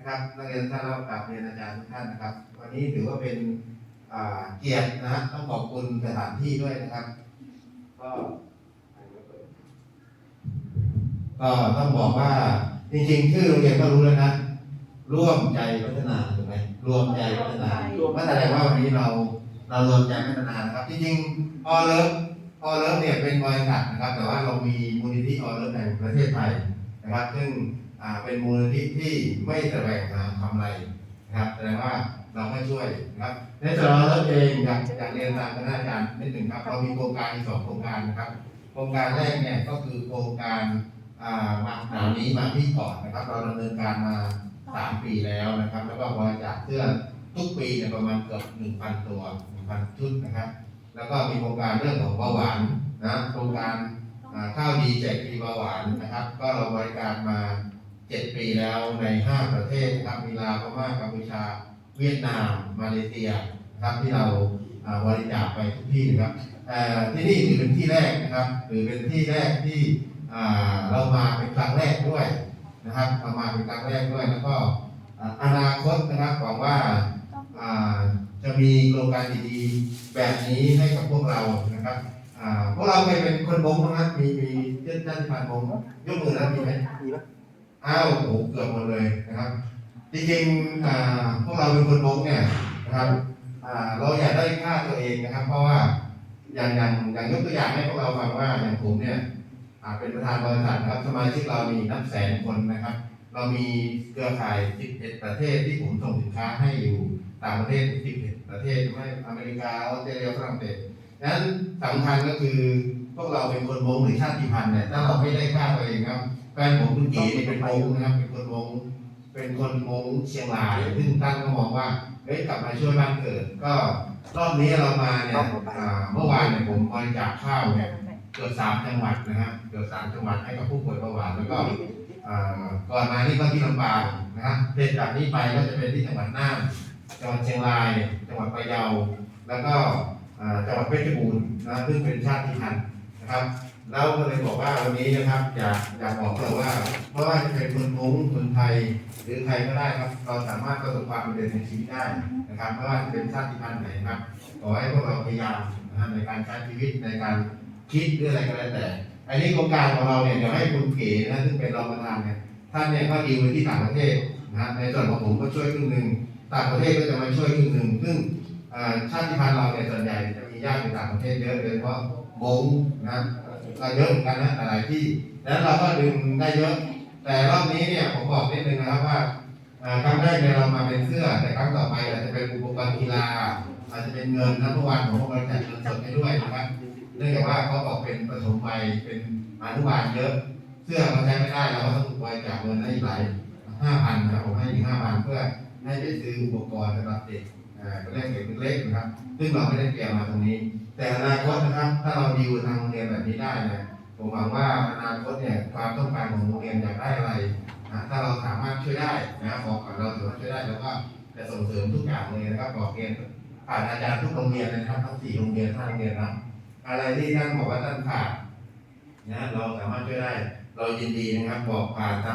นะครับนักเรียนท่านและกราบเรียนอาจารย์ทุกท่านนะครับ วันนี้ถือว่าเป็นอ่าเกียรตินะฮะต้องขอบคุณสถานที่ด้วยนะครับ ก็ก็ต้องบอกว่าจริงๆชื่อโรงเรียนก็รู้แล้วนะ ร่วมใจพัฒนาถูกไหมรวมใจพัฒนาก็แสดงว่าวันนี้เราเรารวมใจพัฒนานะครับ จริงๆออเลิฟออเลิฟเนี่ยเป็นบริษัทนะครับ แต่ว่าเรามีมูลนิธิออเลิฟแห่งประเทศไทยนะครับ ซึ่งอ่า เป็นมูลนิธิที่ไม่แสวงหาทำไรนะครับแสดงว่าเราก็ช่วยนะครับในส่วนของเราเองอยากอยากเรียนตามคณะอาจารย์นิดหนึ่งครับเรามีโครงการอีกสองโครงการนะครับ โครงการแรกเนี่ยก็คือโครงการอ่ามาหนาวนี้มาที่ก่อนนะครับ เราดำเนินการมาสามปีแล้วนะครับ แล้วก็บริจาคเสื้อทุกปีเนี่ยประมาณเกือบหนึ่งพันตัวหนึ่งพันชุดนะครับ แล้วก็มีโครงการเรื่องของเบาหวานนะโครงการอ่าข้าวดีแจกฟรีเบาหวานนะครับ ก็เราบริการมา เจ็ดปีแล้วในห้าประเทศนะครับมีลาวพม่ากัมพูชา เวียดนาม มาเลเซียนะครับที่เราบริจาคไปทุกที่นะครับที่นี่ถือเป็นที่แรกนะครับหรือเป็นที่แรกที่เรามาเป็นครั้งแรกด้วยนะครับเรามาเป็นครั้งแรกด้วยแล้วก็อนาคตนะครับหวังว่าจะมีโครงการดีๆแบบนี้ให้กับพวกเรานะครับพวกเราเคยเป็นคนบงนะครับมีมีเจ้าท่านผ่านบงยกมือแล้วมีไหมมีไหม อ้าวโอ้โหเกือบหมดเลยนะครับ จริงๆพวกเราเป็นคนมงเนี่ยนะครับเราอยากได้ค่าตัวเองนะครับ เพราะว่าอย่างอย่างอย่างยกตัวอย่างให้พวกเราฟังว่าอย่างผมเนี่ยเป็นประธานบริษัทนะครับสมาชิกเรามีนับแสนคนนะครับ เรามีเครือข่าย 11 ประเทศที่ผมส่งสินค้าให้อยู่ต่างประเทศ 11 ประเทศไม่อเมริกาออสเตรเลียฝรั่งเศสดังนั้นสำคัญก็คือพวกเราเป็นคนมงหรือชาติพันธุ์เนี่ยถ้าเราไม่ได้ค่าตัวเองครับ แฟนผมคุณกีนี่เป็นมงนะครับ เป็นคนมงเป็นคนมงเชียงรายซึ่งตั้งก็มองว่าเฮ้ยกลับมาช่วยบ้านเกิด ก็รอบนี้เรามาเนี่ยอ่าเมื่อวานเนี่ยผมบริจาคข้าวเนี่ยเกือบสามจังหวัดนะฮะเกือบสามจังหวัดให้กับผู้ป่วยเบาหวานแล้วก็อ่าก่อนมานี่ก็ที่ลำปางนะฮะเสร็จจากนี้ไปก็จะเป็นที่จังหวัดน่านจังหวัดเชียงราย จังหวัดพะเยา แล้วก็อ่าจังหวัดเพชรบูรณ์นะซึ่งเป็นชาติพันธุ์นะครับ แล้วก็เลยบอกว่าวันนี้นะครับอยากอยากบอกเราว่าเพราะว่าจะเป็นคนมงคนไทย หรือใครก็ได้ครับ เราสามารถประสบความสำเร็จในชีวิตได้นะครับไม่ว่าจะเป็นชาติพันธุ์ไหนครับขอให้พวกเราพยายามนะในการใช้ชีวิตในการคิดหรืออะไรก็แล้วแต่อันนี้โครงการของเราเนี่ยเดี๋ยวให้คุณเก๋นะซึ่งเป็นรองประธานเนี่ยท่านเนี่ยก็ดีลไปที่ต่างประเทศนะฮะในส่วนของผมก็ช่วยครึ่งหนึ่งต่างประเทศก็จะมาช่วยครึ่งหนึ่งซึ่งชาติพันธุ์เราเนี่ยส่วนใหญ่จะมีญาติอยู่ต่างประเทศเยอะโดยเฉพาะมงนะ เยอะเหมือนกันนะหลายที่ แล้วเราก็ดึงได้เยอะ แต่รอบนี้เนี่ยผมบอกนิดนึงนะครับว่าครั้งแรกเนี่ยเรามาเป็นเสื้อ แต่ครั้งต่อไปอาจจะเป็นอุปกรณ์กีฬาอาจจะเป็นเงินนะเมื่อวานผมก็บริจาคเงินสดให้ด้วยนะครับ เนื่องจากว่าเขาบอกเป็นปฐมวัยเป็นอนุบาลเยอะ เสื้อเราใช้ไม่ได้เราก็ต้องบริจาคเงินให้อีกหลายห้าพันนะผมให้อีกห้าพันเพื่อให้ไปซื้ออุปกรณ์สำหรับเด็ก อ่าเล็กเด็กเล็กนะครับ ซึ่งเราไม่ได้เตรียมมาตรงนี้ แต่อนาคตนะครับ ถ้าเราดีลทางโรงเรียนแบบนี้ได้นี่ยผมหวังว่าอนาคตเนี่ยความต้องการของโรงเรียนอยากได้อะไรนะถ้าเราสามารถช่วยได้นะบอกก่อนเราสามารถช่วยได้แล้วก็จะส่งเสริมทุกอย่างเลยนะครับบอกเรียนผ่านอาจารย์ทุกโรงเรียนนะครับทั้งสี่โรงเรียนห้าโรงเรียนนะอะไรที่ท่านบอกว่าท่านขาดนะเราสามารถช่วยได้ เรายินดีนะครับบอกผ่านทาง